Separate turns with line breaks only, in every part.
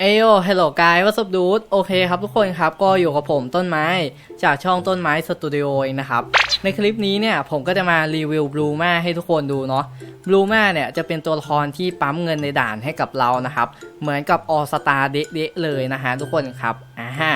เอโยฮัลโหลกายวัสดูดโอเคครับทุกคนครับ ก็อยู่กับผมต้นไม้ จากช่องต้นไม้สตูดิโอเองนะครับ ในคลิปนี้เนี่ยผมก็จะมารีวิวบลูมาให้ทุกคนดูเนาะบลูมาเนี่ยจะเป็นตัวละครที่ปั๊มเงินในด่านให้กับเรานะครับ เหมือนกับออสตาเดะเลยนะฮะทุกคนครับอ่าฮะ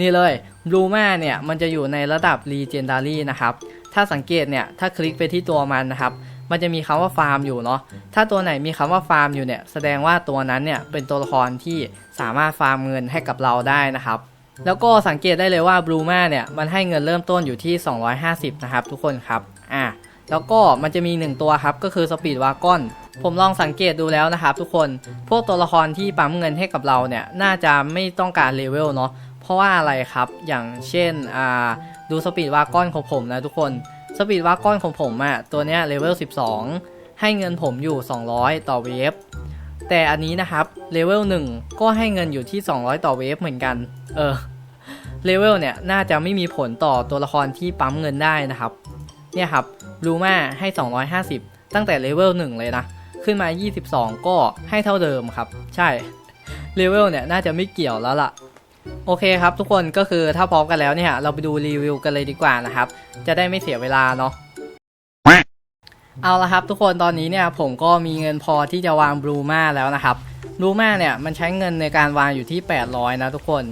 นี่เลยบลูมาเนี่ยมันจะอยู่ในระดับ Legendary นะครับ ถ้าสังเกตเนี่ยถ้าคลิกไปที่ตัวมันนะครับมันจะมีคำว่าฟาร์มอยู่เนาะถ้าตัวไหนมีคำว่าฟาร์มอยู่เนี่ยแสดงว่าตัวนั้นเนี่ยเป็นตัวละครที่ สามารถฟาร์มเงินให้กับเราได้นะครับ แล้วก็สังเกตได้เลยว่าบลูมาเนี่ยมันให้เงินเริ่มต้นอยู่ที่ 250 นะครับ ทุกคนครับอะแล้วก็มันจะมี 1 ตัวครับ ก็คือสปีดวากอนผมลองสังเกตดูแล้วนะครับทุกคนพวกตัวละครที่ปั๊มเงินให้กับเราเนี่ย น่าจะไม่ต้องการเลเวลเนาะเพราะว่าอะไรครับอย่างเช่นอ่าดูสปีดวากอนของผมนะทุกคนสปีดวากอนของผมอะตัวเนี้ยเลเวล12 ให้เงินผมอยู่ 200 ต่อเวฟ แต่อันนี้นะครับเลเวล1ก็ให้เงินอยู่ที่ 200 ต่อเวฟเหมือนกัน เออเลเวลเนี่ยน่าจะไม่มีผลต่อตัวละครที่ปั๊มเงินได้นะครับ เนี่ยครับบลูมาให้ 250 ตั้งแต่เลเวล1เลยนะ ขึ้นมา 22 ก็ให้เท่าเดิมครับ ใช่เลเวลเนี่ยน่าจะไม่เกี่ยวแล้วล่ะ โอเคครับทุกคนก็คือถ้าพร้อมกันแล้วเนี่ย เราไปดูรีวิวกันเลยดีกว่านะครับ จะได้ไม่เสียเวลาเนาะ เอาละครับทุกคนตอนนี้เนี่ยผมก็มีเงินพอที่จะวางบลูมาแล้วนะครับบลูมาเนี่ยมันใช้เงินในการวางอยู่ที่ 800 นะทุกคน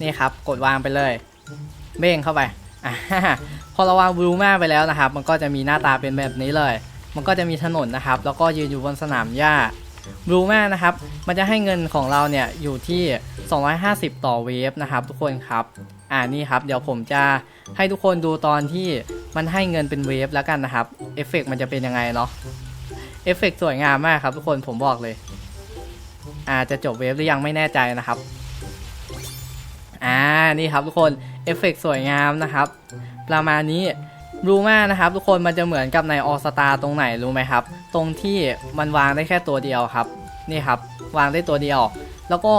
นี่ครับกดวางไปเลย เบ้งเข้าไปอพอเราวางบลูมาไปแล้วนะครับ มันก็จะมีหน้าตาเป็นแบบนี้เลย มันก็จะมีถนนนะครับ แล้วก็ยืนอยู่บนสนามหญ้าบลูมานะครับ มันจะให้เงินของเราเนี่ยอยู่ที่ 250 ต่อเวฟนะครับ ทุกคนครับ อ่านี่ครับ เดี๋ยวผมจะให้ทุกคนดูตอนที่ มันให้เงินเป็นเวฟแล้วกันนะครับ เอฟเฟกต์มันจะเป็นยังไงเนาะ เอฟเฟกต์สวยงามมากครับทุกคนผมบอกเลย อาจจะจบเวฟหรือยังไม่แน่ใจนะครับ อ่า นี่ครับทุกคน เอฟเฟกต์สวยงามนะครับ ประมาณนี้รู้มากนะครับ ทุกคนมันจะเหมือนกับในออสตาตรงไหนรู้ไหมครับ ตรงที่มันวางได้แค่ตัวเดียวครับ นี่ครับ วางได้ตัวเดียว แล้วก็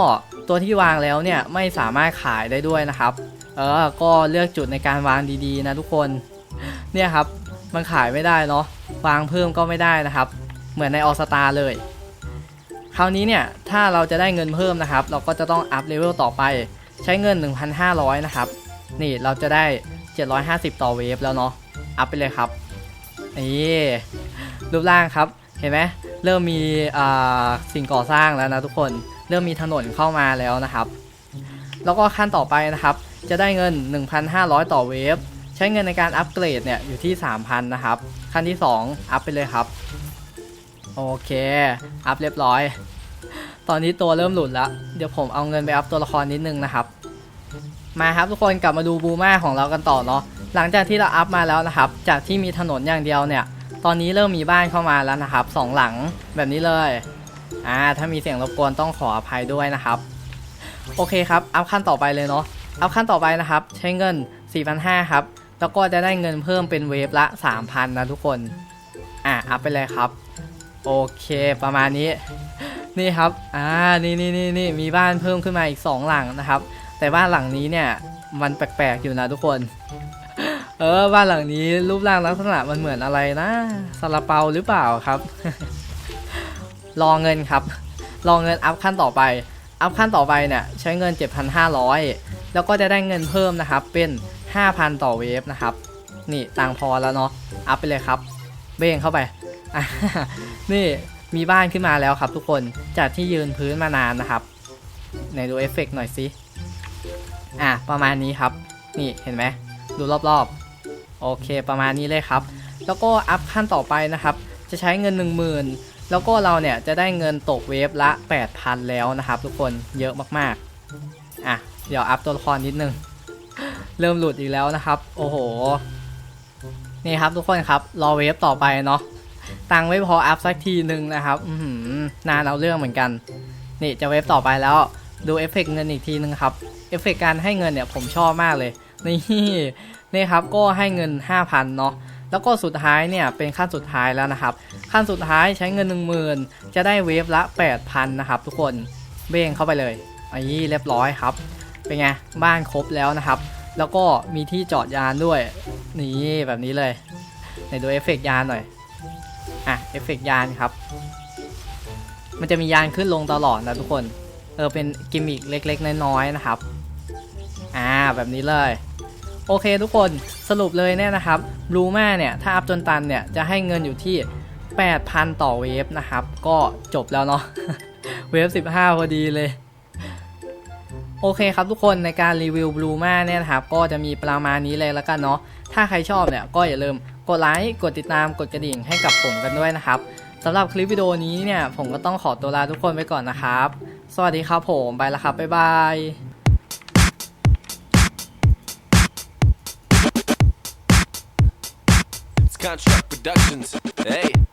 ตัวที่วางแล้วเนี่ยไม่สามารถขายได้ด้วยนะครับ เออ ก็เลือกจุดในการวางดีๆ นะทุกคน เนี่ยครับ มันขายไม่ได้เนาะวางเพิ่มก็ไม่ได้นะครับ เหมือนในออสตาเลย คราวนี้เนี่ย ถ้าเราจะได้เงินเพิ่มนะครับ เราก็จะต้องอัพเลเวลต่อไป ใช้เงิน 1,500 นะครับ นี่เราจะได้ 750 ต่อเวฟแล้วเนาะ อัพไปเลยครับ นี่รูปร่างครับ เห็นไหมเริ่มมีสิ่งก่อสร้างแล้วนะทุกคน เริ่มมีถนนเข้ามาแล้วนะครับ แล้วก็ขั้นต่อไปนะครับ จะได้เงิน 1,500 ต่อเวฟ ใช้เงินในการอัปเกรดเนี่ยอยู่ที่ 3,000 นะครับ ขั้นที่ 2 อัพไปเลยครับ โอเค อัพเรียบร้อย ตอนนี้ตัวเริ่มหลุดแล้ว เดี๋ยวผมเอาเงินไปอัพตัวละครนิดนึงนะครับ มาครับทุกคนกลับมาดูบูมาของเรากันต่อเนาะ หลังจากที่เราอัพมาแล้วนะครับ จากที่มีถนนอย่างเดียวเนี่ย ตอนนี้เริ่มมีบ้านเข้ามาแล้วนะครับสองหลังแบบนี้เลย อ่า ถ้ามีเสียงรบกวนต้องขออภัยด้วยนะครับโอเคครับ อัพขั้นต่อไปเลยเนาะ อัพขั้นต่อไปนะครับ ใช้เงิน 4,500 ครับ แล้วก็จะได้เงินเพิ่มเป็นเวฟละ 3,000 นะทุกคน อ่าอัพไปเลยครับ โอเคประมาณนี้ นี่ครับ อ่า นี่นี่นี่นี่มีบ้านเพิ่มขึ้นมาอีก 2 หลังนะครับ แต่บ้านหลังนี้เนี่ย มันแปลกๆอยู่นะทุกคน เออ บ้านหลังนี้รูปร่างลักษณะมันเหมือนอะไรนะซาลาเปาหรือเปล่าครับ รอเงินครับ รอเงินอัพขั้นต่อไป อัพขั้นต่อไปเนี่ยใช้เงิน 7,500 แล้วก็จะได้เงินเพิ่มนะครับเป็น 5,000 ต่อเวฟนะครับ นี่ตังพอแล้วเนาะ อัพไปเลยครับ เบ้งเข้าไป นี่มีบ้านขึ้นมาแล้วครับทุกคน จากที่ยืนพื้นมานานนะครับ ไหนดูเอฟเฟกต์หน่อยสิอะประมาณนี้ครับ นี่เห็นไหม ดูรอบๆ โอเคประมาณนี้เลยครับ แล้วก็อัพขั้นต่อไปนะครับ จะใช้เงิน 10,000 แล้วก็เราเนี่ยจะได้เงินตกเวฟละ 8,000 แล้วนะครับ ทุกคน เยอะมากๆ อะ เดี๋ยวอัพตัวละครนิดนึง เริ่มหลุดอีกแล้วนะครับ โอ้โห นี่ครับทุกคนครับ รอเวฟต่อไปเนาะ ตังไม่พออัพสักทีหนึ่งนะครับอืนานเอาเรื่องเหมือนกัน นี่จะเวฟต่อไปแล้ว ดูเอฟเฟกต์เงินอีกทีนึงครับ เอฟเฟกต์การให้เงินเนี่ยผมชอบมากเลย นี่นี่ครับก็ให้เงิน 5,000เนาะแล้วก็สุดท้ายเนี่ยเป็นขั้นสุดท้ายแล้วนะครับ ขั้นสุดท้ายใช้เงิน 10,000 จะได้เวฟละ 8,000 นะครับ ทุกคนเบ้งเข้าไปเลยอันนี้เรียบร้อยครับ เป็นไงบ้านครบแล้วนะครับ แล้วก็มีที่จอดยานด้วย นี่แบบนี้เลยไหนดูเอฟเฟกต์ยานหน่อย อะเอฟเฟกต์ยานครับ มันจะมียานขึ้นลงตลอดนะทุกคน เออเป็นกิมมิคเล็กๆ น้อยๆนะครับ อ่าแบบนี้เลยโอเคทุกคนสรุปเลยเนี่ยนะครับบลูมาเนี่ย ถ้าอัพจนตันเนี่ย จะให้เงินอยู่ที่ 8,000 ต่อเวฟนะครับ ก็จบแล้วเนาะเวฟ 15 พอดีเลย โอเคครับทุกคนในการรีวิวบลูมาเนี่ยนะครับก็จะมีประมาณนี้เลยแล้วกันเนาะถ้าใครชอบเนี่ยก็อย่าลืมกดไลค์กดติดตามกดกระดิ่งให้กับผมกันด้วยนะครับสำหรับคลิปวิดีโอนี้เนี่ยผมก็ต้องขอตัวลาทุกคนไปก่อนนะครับ สวัสดีครับผมไปแล้วครับ บ๊ายบาย
Construct Productions. Hey.